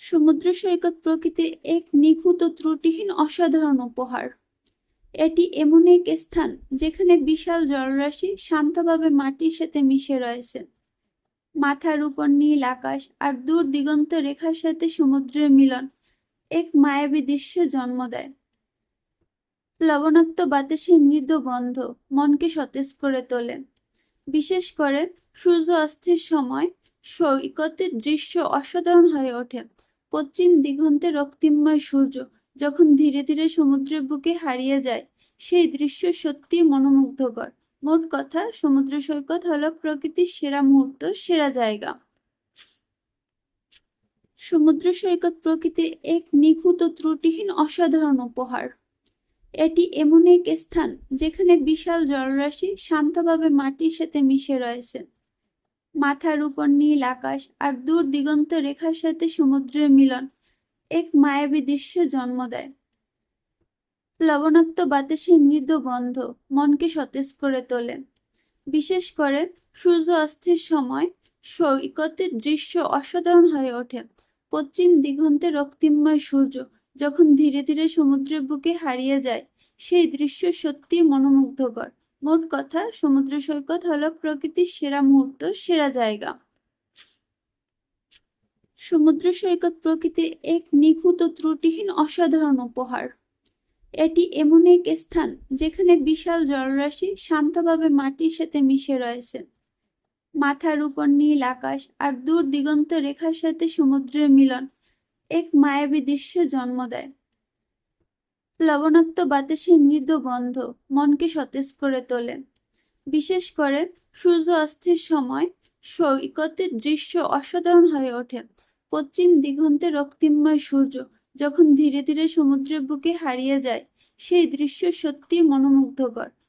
সমুদ্র সৈকত প্রকৃতির এক নিখুঁত ত্রুটিহীন অসাধারণ উপহার। এটি এমন এক স্থান যেখানে বিশাল জলরাশি শান্তভাবে মাটির সাথে মিশে রয়েছে। মাথার উপর নীল আকাশ আর দূর দিগন্ত রেখার সাথে সমুদ্রের মিলন এক মায়াবী দৃশ্যে জন্ম দেয়। লবণাক্ত বাতাসের মৃদু গন্ধ মনকে সতেজ করে তোলে। বিশেষ করে সূর্য অস্তের সময় সৈকতের দৃশ্য অসাধারণ হয়ে ওঠে। পশ্চিম দিগন্তে রক্তিমময় সূর্য যখন ধীরে ধীরে সমুদ্রের বুকে হারিয়ে যায়, সেই দৃশ্য সত্যি মনোমুগ্ধকর। মোট কথা, সমুদ্র সৈকত হলো প্রকৃতির সেরা মুহূর্ত, সেরা জায়গা। সমুদ্র সৈকত প্রকৃতির এক নিখুঁত ত্রুটিহীন অসাধারণ উপহার। এটি এমন এক স্থান যেখানে বিশাল জলরাশি শান্তভাবে মাটির সাথে মিশে রয়েছে। মাথার উপর নীল আকাশ আর দূর দিগন্ত রেখার সাথে সমুদ্রের মিলন এক মায়াবী দৃশ্যে জন্ম দেয়। লবণাক্ত বাতাসের মৃদু গন্ধ মনকে সতেজ করে তোলে। বিশেষ করে সূর্য অস্তের সময় সৈকতের দৃশ্য অসাধারণ হয়ে ওঠে। পশ্চিম দিগন্তে রক্তিমময় সূর্য যখন ধীরে ধীরে সমুদ্রের বুকে হারিয়ে যায়, সেই দৃশ্য সত্যি মনোমুগ্ধকর। মোট কথা, সমুদ্র সৈকত হলো প্রকৃতির সেরা মুহূর্ত, সেরা জায়গা। সমুদ্র সৈকত প্রকৃতির এক নিখুঁত ত্রুটিহীন অসাধারণ উপহার। এটি এমন এক স্থান যেখানে বিশাল জলরাশি শান্তভাবে মাটির সাথে মিশে রয়েছে। মাথার উপর নীল আকাশ আর দূর দিগন্ত রেখার সাথে সমুদ্রের মিলন এক মায়াবী দৃশ্যে জন্ম দেয়। লবণাক্ত বাতাসের মৃদু গন্ধ মনকে সতেজ করে তোলে। বিশেষ করে সূর্য অস্তের সময় সৈকতের দৃশ্য অসাধারণ হয়ে ওঠে। পশ্চিম দিগন্তে রক্তিময় সূর্য যখন ধীরে ধীরে সমুদ্রের বুকে হারিয়ে যায়, সেই দৃশ্য সত্যি মনোমুগ্ধকর।